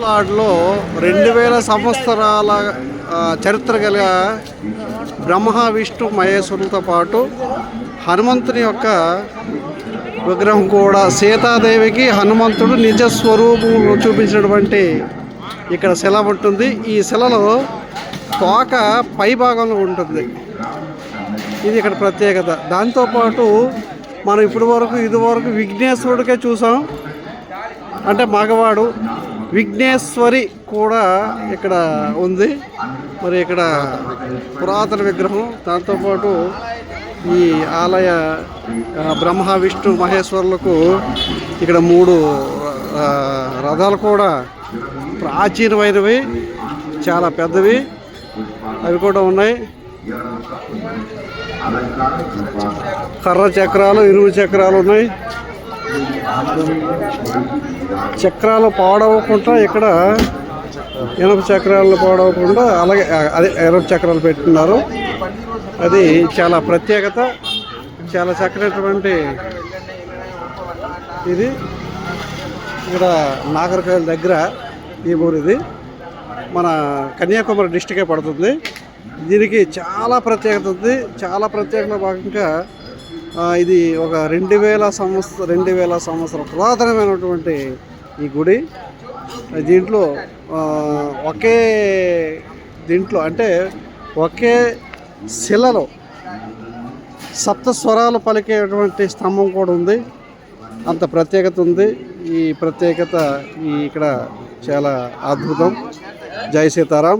తమిళనాడులో రెండు వేల సంవత్సరాల చరిత్ర గల బ్రహ్మ విష్ణు మహేశ్వరులతో పాటు హనుమంతుని యొక్క విగ్రహం కూడా సీతాదేవికి హనుమంతుడు నిజ స్వరూపం చూపించినటువంటి ఇక్కడ శిల ఉంటుంది. ఈ శిలలో తోక పై భాగంలో ఉంటుంది. ఇది ఇక్కడ ప్రత్యేకత. దాంతోపాటు మనం ఇప్పటి వరకు ఇదివరకు విఘ్నేశ్వరుడికే చూసాం. అంటే మగవాడు విఘ్నేశ్వరి కూడా ఇక్కడ ఉంది. మరి ఇక్కడ పురాతన విగ్రహం దాంతోపాటు ఈ ఆలయ బ్రహ్మ విష్ణు మహేశ్వరులకు ఇక్కడ మూడు రథాలు కూడా ప్రాచీనమైనవి చాలా పెద్దవి. అవి కూడా ఉన్నాయి. కర్ర చక్రాలు ఇరువు చక్రాలు ఉన్నాయి. చక్రాలు పాడవకుండా ఇక్కడ ఇనుప చక్రాలు పాడవకుండా అలాగే అదే ఇనప చక్రాలు పెట్టుకున్నారు. అది చాలా ప్రత్యేకత చాలా చక్కనటువంటి ఇది. ఇక్కడ నాగరికల్ దగ్గర ఈ ఊరు ఇది. మన కన్యాకుమారి డిస్టికే పడుతుంది. దీనికి చాలా ప్రత్యేకత ఉంది. చాలా ప్రత్యేకత భాగంగా ఇది ఒక రెండు వేల సంవత్సరం రెండు వేల సంవత్సరం పురాతనమైనటువంటి ఈ గుడి. దీంట్లో ఒకే దీంట్లో అంటే ఒకే శిలలో సప్త స్వరాలు పలికేటువంటి స్తంభం కూడా ఉంది. అంత ప్రత్యేకత ఉంది. ఈ ప్రత్యేకత ఈ ఇక్కడ చాలా అద్భుతం. జై సీతారాం.